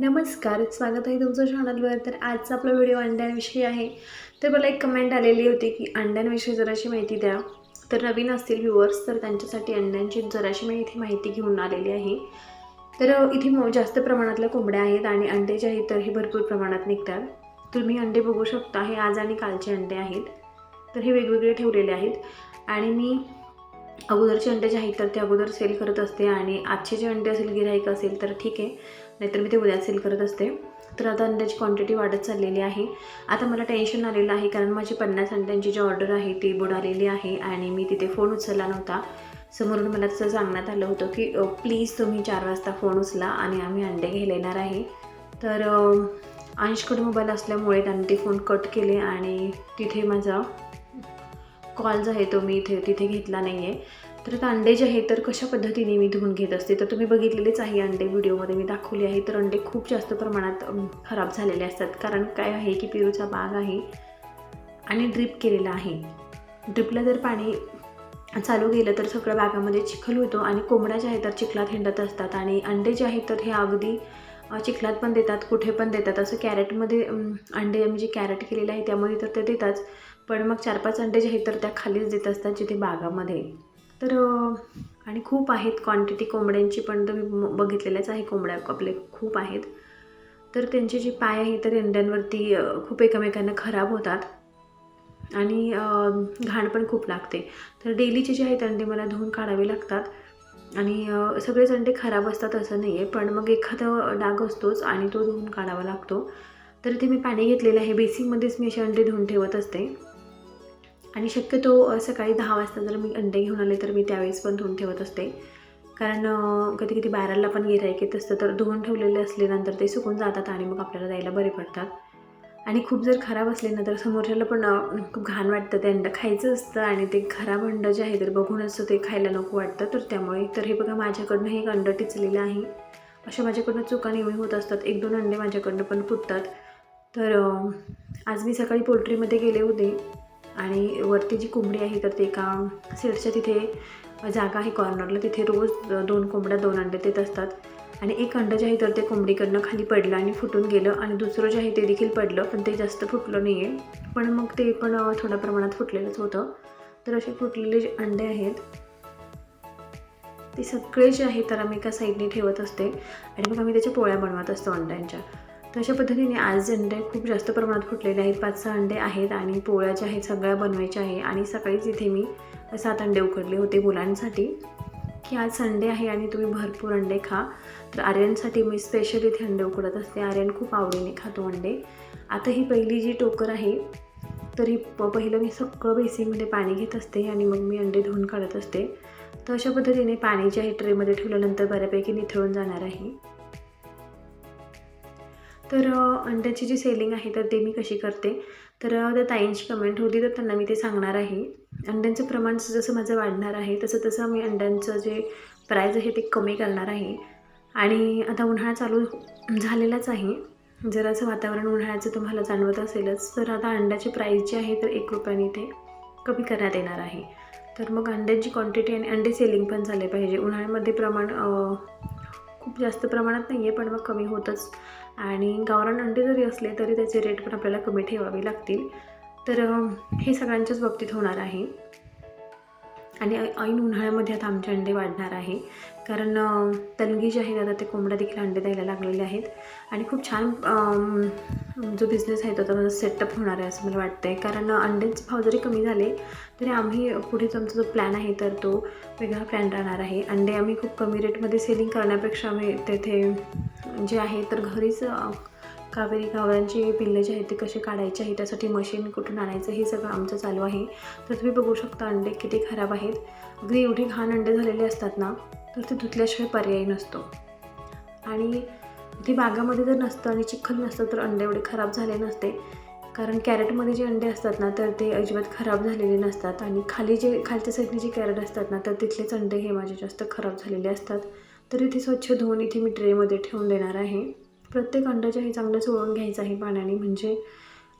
नमस्कार स्वागत आहे तुमचं चॅनलवर तर आजचा आपला व्हिडिओ अंड्यांविषयी आहे. तर मला एक कमेंट आलेली होती की अंड्यांविषयी जराशी माहिती द्या. तर नवीन असतील व्ह्युअर्स तर त्यांच्यासाठी अंड्यांची जराशी मी इथे माहिती घेऊन आलेली आहे. तर इथे जास्त प्रमाणातल्या कोंबड्या आहेत आणि अंडे जे आहेत तर हे भरपूर प्रमाणात निघतात. तुम्ही अंडे बघू शकता हे आज आणि कालचे अंडे आहेत. तर हे वेगवेगळे ठेवलेले आहेत. आणि मी अगोदरचे अंडे जे आहेत तर ते अगोदर सेल करत असते आणि आजचे जे अंडे असेल गिराईक असेल तर ठीक आहे. नाहीतर मी ते उद्या सेल करत असते. तर आता अंड्याची क्वांटिटी वाढत चाललेली आहे. आता मला टेन्शन आलेलं आहे कारण माझी पन्नास अंड्यांची जी ऑर्डर आहे ती बुडालेली आहे आणि मी तिथे फोन उचलला नव्हता. समोरून मला तसं सांगण्यात आलं होतं की प्लीज तुम्ही चार वाजता फोन उचला आणि आम्ही अंडे घ्यायला येणार आहे. तर अंशकडे मोबाईल असल्यामुळे त्यांनी ते फोन कट केले आणि तिथे माझा कॉल जो आहे तो मी इथे तिथे घेतला नाही आहे तर आता अंडे जे आहे तर कशा पद्धतीने मी धुवून घेत असते? तर तुम्ही बघितलेलेच आहे अंडे व्हिडिओमध्ये. मी दाखवले आहे तर अंडे खूप जास्त प्रमाणात खराब झालेले असतात. कारण काय आहे की पेरूचा बाग आहे आणि ड्रिप केलेला आहे. ड्रिपला जर पाणी चालू गेलं तर सगळ्या बागामध्ये चिखल होतो आणि कोंबड्या ज्या आहेत तर चिखलात हिंडत असतात. आणि अंडे जे आहेत तर हे अगदी चिखलात पण देतात कुठे पण देतात. असं कॅरेटमध्ये अंडे म्हणजे कॅरेट केलेले आहे त्यामध्ये तर ते देतात. पण मग चार पाच अंडे जे आहेत तर त्या खालीच देत असतात जिथे बागामध्ये. तर आणि खूप आहेत. क्वांटिटी कोंबड्यांची पण तुम्ही म- बघितलेल्याच आहे. कोंबड्या आपले खूप आहेत. तर त्यांचे जे पाय आहे तर अंड्यांवरती खूप एकमेकांना खराब होतात. आणि घाण पण खूप लागते. तर डेलीचे जे आहेत अंडे मला धुवून काढावे लागतात. आणि सगळेच अंडे खराब असतात असं नाही आहे पण मग एखादा डाग असतोच आणि तो धुवून काढावा लागतो. तर इथे मी पाणी घेतलेलं आहे. बेसिंगमध्येच मी असे अंडे धुवून ठेवत असते. आणि शक्यतो सकाळी दहा वाजता जर मी अंडे घेऊन आले तर मी त्यावेळेस पण धुवून ठेवत असते. कारण कधी कधी बॅरलला पण गिरायक येत असतं तर धुवून ठेवलेले नंतर ते सुकून जातात आणि मग आपल्याला द्यायला बरे पडतात. आणि खूप जर खराब असले ना तर समोरच्याला पण खूप घाण वाटतं ते अंडं खायचं असतं आणि ते खराब अंडं जे आहे तर बघूनच ते खायला नको वाटतं. तर त्यामुळे तर हे बघा माझ्याकडनं हे एक अंडं टिचलेलं आहे. अशा माझ्याकडनं चुका नेहमी होत असतात. एक दोन अंडे माझ्याकडनं पण फुटतात. तर आज मी सकाळी पोल्ट्रीमध्ये गेले होते. आणि वरती जी कोंबडी आहे तर ते एका सेटच्या तिथे जागा आहे कॉर्नरला तिथे रोज दोन कोंबड्या दोन अंडे देत असतात. आणि एक अंडं जे आहे तर ते कोंबडीकडनं खाली पडलं आणि फुटून गेलं आणि दुसरं जे आहे ते देखील पडलं पण ते जास्त फुटलं नाही आहे पण मग ते पण थोड्या प्रमाणात फुटलेलंच होतं. तर असे फुटलेले जे अंडे आहेत ते सगळे जे आहे तर आम्ही एका साईडने ठेवत असते. आणि मग आम्ही त्याच्या पोळ्या बनवत असतो अंड्यांच्या. तर अशा पद्धतीने आज अंडे खूप जास्त प्रमाणात फुटलेले आहेत. पाच सहा अंडे आहेत आणि पोळ्या ज्या आहेत सगळ्या बनवायच्या आहे. आणि सकाळीच इथे मी सात अंडे उकडले होते मुलांसाठी. की आज संडे आहे आणि तुम्ही भरपूर अंडे खा. तर आर्यनसाठी मी स्पेशल इथे अंडे उकडत असते. आर्यन खूप आवडीने खातो अंडे. आता ही पहिली जी टोकर आहे तर ही प पहिलं मी सगळं बेसिनमध्ये पाणी घेत असते आणि मग मी अंडे धुवून काढत असते. तर अशा पद्धतीने पाणी जे आहे ट्रेमध्ये ठेवल्यानंतर बऱ्यापैकी निथळून जाणार आहे. तर अंड्याची जी सेलिंग आहे तर ते मी कशी करते? तर त्या ताईंची कमेंट होती तर त्यांना मी ते सांगणार आहे. अंड्यांचं प्रमाण जसं माझं वाढणार आहे तसं तसं मी अंड्यांचं जे प्राईज आहे ते कमी करणार आहे. आणि आता उन्हाळा चालू झालेलाच आहे. जरासं वातावरण उन्हाळ्याचं तुम्हाला जाणवत असेलच तर आता अंड्याची प्राईस जी आहे तर एक रुपयाने ते कमी करण्यात येणार आहे. तर मग अंड्यांची क्वांटिटी आणि अंडे सेलिंग पण झाले पाहिजे. उन्हाळ्यामध्ये प्रमाण खूप जास्त प्रमाणात नाही आहे पण मग कमी होतच. आणि गावरान अंडे जरी असले तरी त्याचे रेट पण आपल्याला कमी ठेवावे लागतील. तर हे सगळ्यांच्याच बाबतीत होणार आहे. आणि ऐ- ऐन उन्हाळ्यामध्ये आता आमचे अंडे वाढणार आहे. कारण तलगी जे आहेत आता ते कोंबड्या देखील अंडे द्यायला लागलेले आहेत. आणि खूप छान जो बिझनेस आहे तो आता माझा सेटअप होणार आहे असं मला वाटतं आहे कारण अंड्यांचे भाव जरी कमी झाले तरी आम्ही पुढे आमचा जो प्लॅन आहे तर तो वेगळा प्लॅन राहणार आहे. अंडे आम्ही खूप कमी रेटमध्ये सेलिंग करण्यापेक्षा आम्ही तेथे जे आहे तर घरीच कावेरी गावरांची पिल्ले जे आहेत ते कसे काढायचे आहे त्यासाठी मशीन कुठून आणायचं हे सगळं आमचं चालू आहे. तर तुम्ही बघू शकता अंडे किती खराब आहेत. अगदी एवढे घाण अंडे झालेले असतात ना तर ते धुतल्याशिवाय पर्याय नसतो. आणि ती बागामध्ये जर नसतं आणि चिखल नसतं तर अंडे एवढे खराब झाले नसते. कारण कॅरेटमध्ये जे अंडे असतात ना तर ते अजिबात खराब झालेले नसतात. आणि खाली जे खालच्या साईडने जे कॅरेट असतात ना तर तिथलेच अंडे हे माझे जास्त खराब झालेले असतात. तर इथे स्वच्छ धुवून इथे मी ट्रेमध्ये ठेवून देणार आहे. प्रत्येक अंड्याच्या हे चांगलं चोळून घ्यायचं आहे पाण्याने. म्हणजे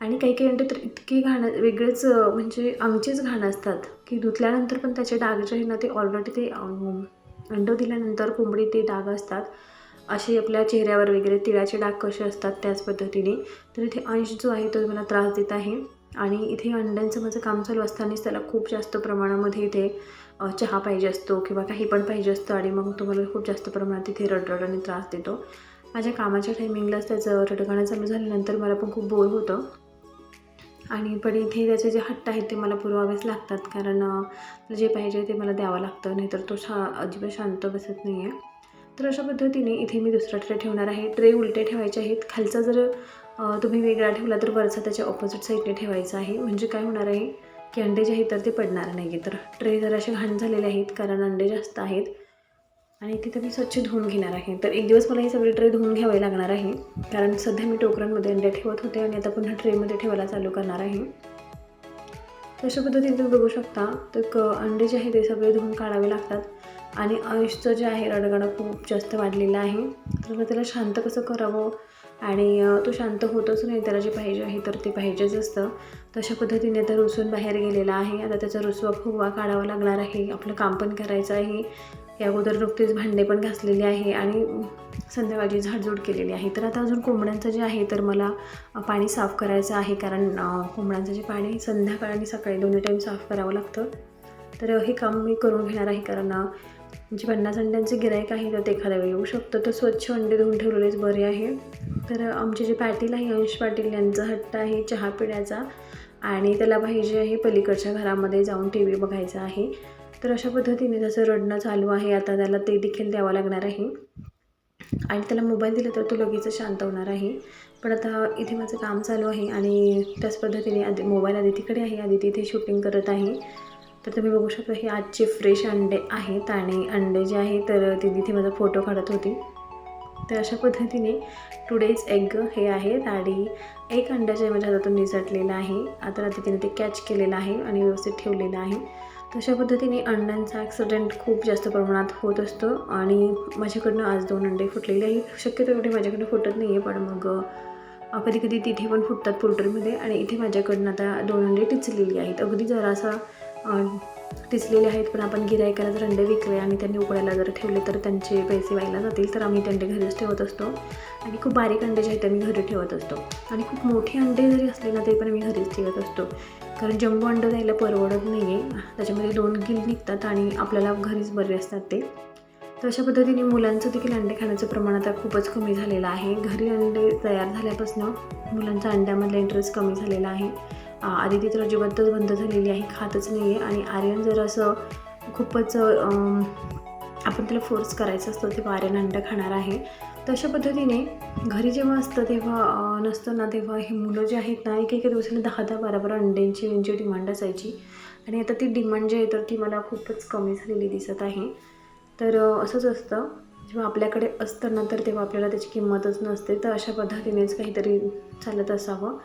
आणि काही काही अंडे तर इतके घाण वेगळेच म्हणजे आमचेच घाण असतात की धुतल्यानंतर पण त्याचे डाग जे आहे ना ते ऑलरेडी ते अंडं दिल्यानंतर कोंबडी ते डाग असतात. असे आपल्या चेहऱ्यावर वगैरे तिळाचे डाग कसे असतात त्याच पद्धतीने. तर इथे अंश जो आहे तो मला त्रास देत आहे. आणि इथे अंड्यांचं माझं काम चालू असतानाच त्याला खूप जास्त प्रमाणामध्ये इथे चहा पाहिजे असतो किंवा काही पण पाहिजे असतं आणि मग तो मला खूप जास्त प्रमाणात इथे रडरड आणि त्रास देतो. माझ्या कामाच्या टायमिंगलाच त्याचं रडगाणं चालू झाल्यानंतर मला पण खूप बोर होतं. आणि पण इथे त्याचे जे हट्ट आहेत ते मला पुरवावेच लागतात कारण जे पाहिजे ते मला द्यावं लागतं नाहीतर तो शा अजिबात शांत बसत नाही आहे तर अशा पद्धतीने इथे मी दुसरा ट्रे ठेवणार आहे. ट्रे उलटे ठेवायचे आहेत. खालचा जर तुम्ही वेगळा ठेवला तर वरचा त्याच्या ऑपोजिट साईडने ठेवायचा आहे. म्हणजे काय होणार आहे? की अंडे जे आहेत तर ते पडणार नाही तर ट्रे जरासे घाण झालेले आहेत कारण अंडे जास्त आहेत. आणि तिथे मी स्वच्छ धुवून घेणार आहे. तर एक दिवस मला हे सगळे ट्रे धुवून घ्यावे लागणार आहे. कारण सध्या मी टोकरांमध्ये अंडे ठेवत होते आणि आता पुन्हा ट्रेमध्ये ठेवायला चालू करणार आहे. तशा पद्धतीने तुम्ही बघू शकता. तर क अंडे जे आहे ते सगळे धुवून काढावे लागतात. आणि आयुषचं जे आहे रडगाणं खूप जास्त वाढलेलं आहे. तर मग त्याला शांत कसं करावं? आणि तो शांत होतच नाही त्याला जे पाहिजे आहे तर ते पाहिजेच असतं. तशा पद्धतीने तर रुसून बाहेर गेलेला आहे. आता त्याचा रुसवा फुगवा काढावा लागणार आहे. आपलं काम पण करायचं आहे. या अगोदर नुकतीच भांडे पण घासलेले आहे आणि संध्याकाळची झाडझूड केलेली आहे. तर आता अजून कोंबड्यांचं जे आहे तर मला पाणी साफ करायचं आहे. कारण कोंबड्यांचं जे पाणी संध्याकाळ आणि सकाळी दोन्ही टाईम साफ करावं लागतं. तर हे काम मी करून घेणार आहे. कारण जे पन्नास अंड्यांचे गिरायक आहे तर ते एखाद्या वेळी येऊ शकतं तर स्वच्छ अंडे धुवून ठेवलेलेच बरे आहे. तर आमचे जे पाटील आहे अंश पाटील यांचा हट्ट आहे चहा पिण्याचा. आणि त्याला पाहिजे आहे पलीकडच्या घरामध्ये जाऊन टी व्ही बघायचा आहे. तर अशा पद्धतीने त्याचं रडणं चालू आहे आता त्याला ते देखील द्यावं लागणार आहे. आणि त्याला मोबाईल दिला तर तो लगेच शांत होणार आहे. पण आता इथे माझं काम चालू आहे आणि त्याच पद्धतीने आधी मोबाईल आदितीकडे आहे आदिती इथे शूटिंग करत आहे. तर तुम्ही बघू शकता हे आजचे फ्रेश अंडे आहेत आणि अंडे जे आहे तर ती तिथे माझा फोटो काढत होती. तर अशा पद्धतीने टुडेज एग हे आहेत आणि एक अंडा जे माझ्या हातातून निसटलेलं आहे आता तिने ते कॅच केलेलं आहे आणि व्यवस्थित ठेवलेलं आहे. तशा पद्धतीने अंड्यांचा ॲक्सिडेंट खूप जास्त प्रमाणात होत असतो आणि माझ्याकडनं आज दोन अंडे फुटलेले आहे शक्यतो एवढे माझ्याकडनं फुटत नाही आहे पण मग कधी कधी तिथे पण फुटतात पोल्ट्रीमध्ये आणि इथे माझ्याकडनं आता दोन अंडे टिचलेली आहेत. अगदी जरासा टिचलेले आहेत पण आपण गिरायकाला जर अंडे विकले आणि त्यांनी उकडायला जर ठेवले तर त्यांचे पैसे व्हायला जातील. तर आम्ही ते अंडे घरीच ठेवत असतो. आणि खूप बारीक अंडे जे आहेत ते मी घरी ठेवत असतो. आणि खूप मोठे अंडे जरी असले ना ते पण मी घरीच ठेवत असतो. कारण जम्बो अंडं द्यायला परवडत नाही आहे त्याच्यामध्ये दोन गिल निघतात आणि आपल्याला घरीच बरे असतात ते. तर अशा पद्धतीने मुलांचं देखील अंडे खाण्याचं प्रमाण आता खूपच कमी झालेलं आहे. घरी अंडे तयार झाल्यापासून मुलांचा अंड्यामधला इंटरेस्ट कमी झालेला आहे. आदिती तर अजिबातच बंद झालेली आहे खातच नाही आहे आणि आर्यन जर असं खूपच आपण त्याला फोर्स करायचं असतं तेव्हा आर्यन अंडं खाणार आहे. तशा पद्धतीने घरी जेव्हा असतं तेव्हा नसतं ना तेव्हा हे मुलं जे आहेत ना एक एका दिवसाला दहा दहा बारा बारा अंड्यांची यांची डिमांड असायची. आणि आता ती डिमांड जी आहे तर ती मला खूपच कमी झालेली दिसत आहे. तर असंच असतं. जेव्हा आपल्याकडे असतं ना तर तेव्हा आपल्याला त्याची किंमतच नसते. तर अशा पद्धतीनेच काहीतरी चालत असावं.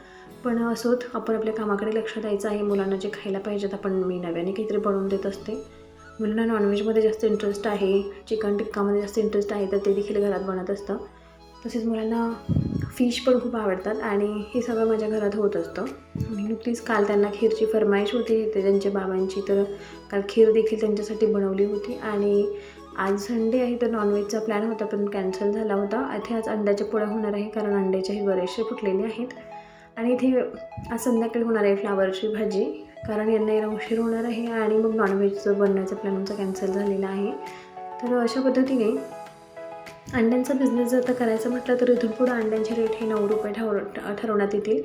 पण असोत आपण आपल्या कामाकडे लक्ष द्यायचं आहे मुलांना जे खायला पाहिजेत आपण मी नव्याने काहीतरी बनवून देत असते. मुलांना नॉनव्हेजमध्ये जास्त इंटरेस्ट आहे चिकन टिक्कामध्ये जास्त इंटरेस्ट आहे तर ते देखील घरात बनत असतं. तसेच मुलांना फिश पण खूप आवडतात आणि हे सगळं माझ्या घरात होत असतं. मी नुकतीच काल त्यांना खीरची फरमाईश होती ते त्यांच्या बाबांची तर काल खीर देखील त्यांच्यासाठी बनवली होती. आणि आज संडे आहे तर नॉनव्हेजचा प्लॅन होता पण कॅन्सल झाला होता. इथे आज अंड्याच्या पोळ्या होणार आहे कारण अंड्याच्याही बरेचसे फुटलेले आहेत. आणि इथे आज संध्याकाळी होणार आहे फ्लावरची भाजी. कारण यांना यायला उशीर होणार आहे आणि मग नॉनव्हेजचं बनण्याचा प्लॅन आमचा कॅन्सल झालेला आहे. तर अशा पद्धतीने अंड्यांचा बिझनेस जर आता करायचं म्हटलं तर इथून पुढं अंड्यांचे रेट हे नऊ रुपये ठरव ठरवण्यात येतील.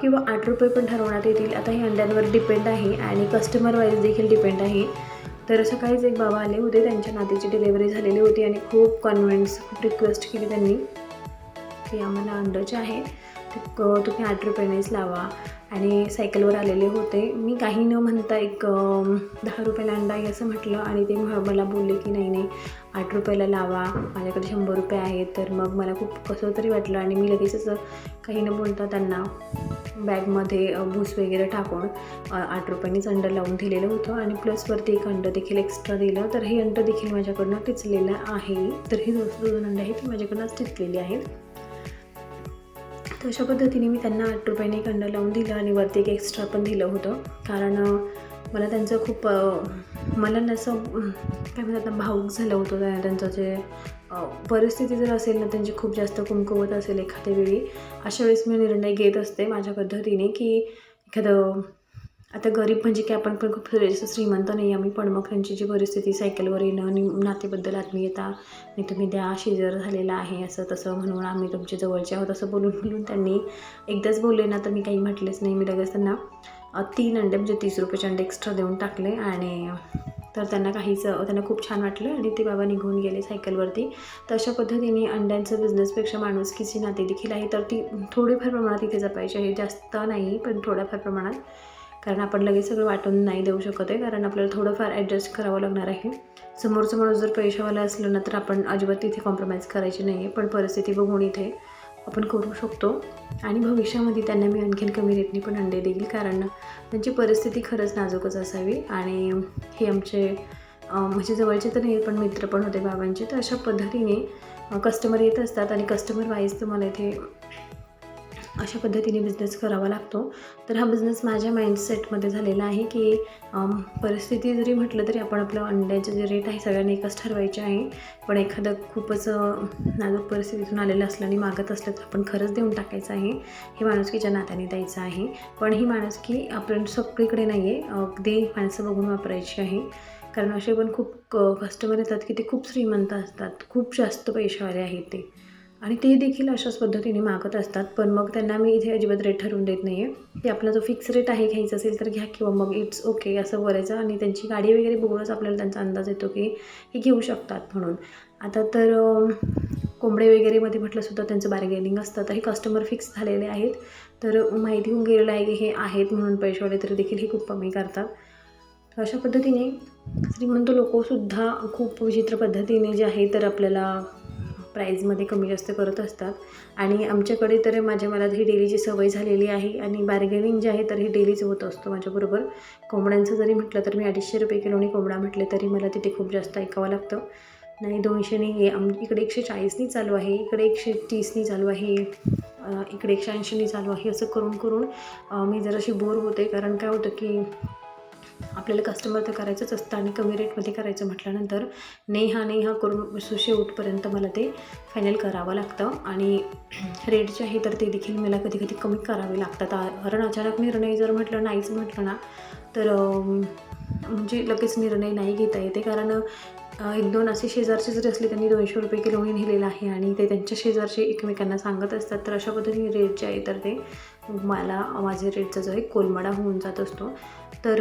किंवा आठ रुपये पण ठरवण्यात येतील. आता हे अंड्यांवर डिपेंड आहे आणि कस्टमर वाईज देखील डिपेंड आहे. तर सकाळीच एक बाबा आले होते. त्यांच्या नातीची डिलेवरी झालेली होती आणि खूप कॉन्व्हेंट्स खूप रिक्वेस्ट केली त्यांनी की आम्हाला अंडं जे आहे तुम्ही आठ लावा. आणि सायकलवर आलेले होते. मी काही न म्हणता एक दहा रुपयाला अंडा आहे असं म्हटलं आणि ते मला बोलले की नाही नाही आठ रुपयाला लावा. माझ्याकडे शंभर रुपये आहेत. तर मग मला खूप कसं तरी वाटलं आणि मी लगेच असं काही न बोलता त्यांना बॅगमध्ये भूस वगैरे टाकून आठ रुपयानीच अंडं लावून दिलेलं होतं. आणि प्लसवरती एक अंडं देखील एक्स्ट्रा दिलं. तर हे अंडं देखील माझ्याकडनं टिचलेलं आहे. तर हे दोन दोन अंडं आहेत ती माझ्याकडनं टिचलेली आहेत. तर अशा पद्धतीने मी त्यांना आठ रुपयाने कंड लावून दिलं आणि वरती एक एक्स्ट्रा पण दिलं होतं. कारण मला त्यांचं खूप मला नसं काय म्हणतात ना भाऊक झालं होतं त्या- त्यांचं जे परिस्थिती जर असेल ना त्यांची खूप जास्त कुमकुवत असेल एखाद्या वेळी अशा वेळेस मी निर्णय घेत असते माझ्या पद्धतीने की एखादं आता गरीब म्हणजे की आपण पण खूप श्रीमंत नाही आम्ही पण मग त्यांची जी परिस्थिती सायकलवर येणं आणि नातेबद्दल आत्मीयता आणि तुम्ही द्या शेजार झालेला आहे असं तसं म्हणून आम्ही तुमच्या जवळचे आहोत असं बोलून बोलून त्यांनी एकदाच बोलले ना तर मी काही म्हटलेच नाही. मी लगेच त्यांना तीन अंडे म्हणजे तीस रुपयाचे अंडे एक्स्ट्रा देऊन टाकले आणि तर त्यांना काहीच त्यांना खूप छान वाटलं आणि ते बाबा निघून गेले सायकलवरती तर अशा पद्धतीने अंड्यांचं बिझनेसपेक्षा माणुसकीची नाते देखील आहे. तर ती थोडीफार प्रमाणात इथे जपायची आहे. जास्त नाही पण थोड्याफार प्रमाणात. कारण आपण लगेच सगळं वाटून नाही देऊ शकत आहे कारण आपल्याला थोडंफार ॲडजस्ट करावं लागणार आहे. समोरचा माणूस जर पैशावाला असलं ना तर आपण अजिबात तिथे कॉम्प्रोमाइज करायची नाही आहे पण परिस्थिती बघून इथे आपण करू शकतो. आणि भविष्यामध्ये त्यांना मी आणखीन कमी रेटने पण अंडे देईल कारण त्यांची परिस्थिती खरंच नाजूकच असावी. आणि हे आमचे म्हणजे जवळचे तर नाही पण मित्र पण होते बाबांचे. तर अशा पद्धतीने कस्टमर येत असतात. आणि कस्टमर वाईज तुम्हाला इथे अशा पद्धतीने बिझनेस करावा लागतो. तर हा बिझनेस माझ्या माइंडसेटमध्ये झालेला आहे की परिस्थिती जरी म्हटलं तरी आपण आपलं अंड्याचे जे रेट आहे सगळ्यांनी एकच ठरवायचे आहे. पण एखादं खूपच नाजूक परिस्थितीतून आलेलं असलं आणि मागत असलं तर आपण खरंच देऊन टाकायचं आहे. हे माणुसकीच्या नात्याने द्यायचं आहे. पण ही माणुसकी आपण सगळीकडे नाही आहे अगदी माणसं बघून वापरायची आहे. कारण असे पण खूप कस्टमर येतात की ते खूप श्रीमंत असतात. खूप जास्त पैशावाले आहेत ते. आणि ते देखील अशाच पद्धतीने मागत असतात. पण मग त्यांना मी इथे अजिबात रेट ठरवून देत नाही आहे की आपला जो फिक्स रेट आहे घ्यायचा असेल तर घ्या किंवा मग इट्स ओके असं बोलायचं. आणि त्यांची गाडी वगैरे बघूनच आपल्याला त्यांचा अंदाज येतो की हे घेऊ शकतात म्हणून. आता तर कोंबडे वगैरेमध्ये म्हटलंसुद्धा त्यांचं बार्गेनिंग असतं. तर हे कस्टमर फिक्स झालेले आहेत. तर माहिती होऊन गेलेलं आहे की हे आहेत म्हणून पैसेवाले तरी देखील हे खूप कमी करतात. तर अशा पद्धतीने श्रीमंत लोकसुद्धा खूप विचित्र पद्धतीने जे आहे तर आपल्याला प्राईजमध्ये कमी जास्त करत असतात. आणि आमच्याकडे तर माझ्या मला ही डेलीची सवय झालेली आहे आणि बार्गेनिंग जे आहे तर हे डेलीच होत असतो माझ्याबरोबर. कोंबड्यांचं जरी म्हटलं तर मी अडीचशे रुपये किलोनी कोंबडा म्हटले तरी मला तिथे खूप जास्त ऐकावं लागतं. नाही दोनशेनी हे आम इकडे एकशे चाळीसनी चालू आहे इकडे एकशे तीसनी चालू आहे इकडे एकशे ऐंशीनी चालू आहे असं करून करून मी जराशी बोर होते. कारण काय होतं की आपल्याला कस्टमर तर करायचंच असतं आणि कमी रेटमध्ये करायचं म्हटल्यानंतर नेहा हा ने हा करून शेवटपर्यंत मला ते फायनल करावं लागतं. आणि रेट जे आहे तर ते देखील मला कधी कधी कमी करावे लागतात. कारण अचानक निर्णय जर म्हटलं नाहीच म्हटलं ना तर म्हणजे लगेच निर्णय नाही घेता येते. कारण एक दोन असे शेजारचे जरी असले त्यांनी दोनशे रुपये किलोने नेलेलं आहे आणि ते त्यांच्या शेजारचे एकमेकांना सांगत असतात. तर अशा पद्धतीने रेट जे आहे तर ते मला माझे रेटचा जो आहे कोलमडा होऊन जात असतो. तर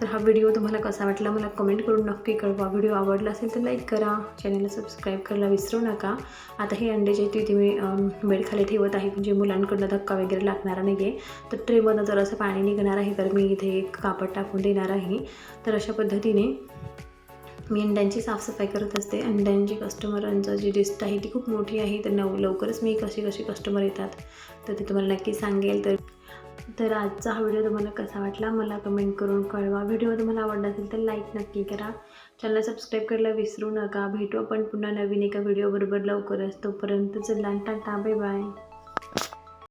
तर हा व्हिडिओ तुम्हाला कसा वाटला मला कमेंट करून नक्की कळवा. व्हिडिओ आवडला असेल तर लाईक करा. चॅनलला सबस्क्राईब करायला विसरू नका. आता हे अंडे जे तिथे मी बेडखाली ठेवत आहे म्हणजे मुलांकडनं धक्का वगैरे लागणार नाही आहे तर ट्रेमधनं जरासं पाणी निघणार आहे. तर मी इथे एक कापड टाकून देणार आहे. तर अशा पद्धतीने मी अंड्यांची साफसफाई करत असते. अंड्यांची कस्टमरांचं जी लिस्ट आहे ती खूप मोठी आहे. तर नव लवकरच मी कसे कसे कस्टमर येतात तर ते तुम्हाला नक्की सांगेल. तर तर आजचा हा व्हिडिओ तुम्हाला कसा वाटला मला कमेंट करून कळवा. व्हिडिओ तुम्हाला आवडला असेल तर लाईक नक्की करा. चॅनल सबस्क्राईब करायला विसरू नका. भेटू आपण पुन्हा नवीन एका व्हिडिओबरोबर लवकरच. तोपर्यंत चला टाटा बाय बाय.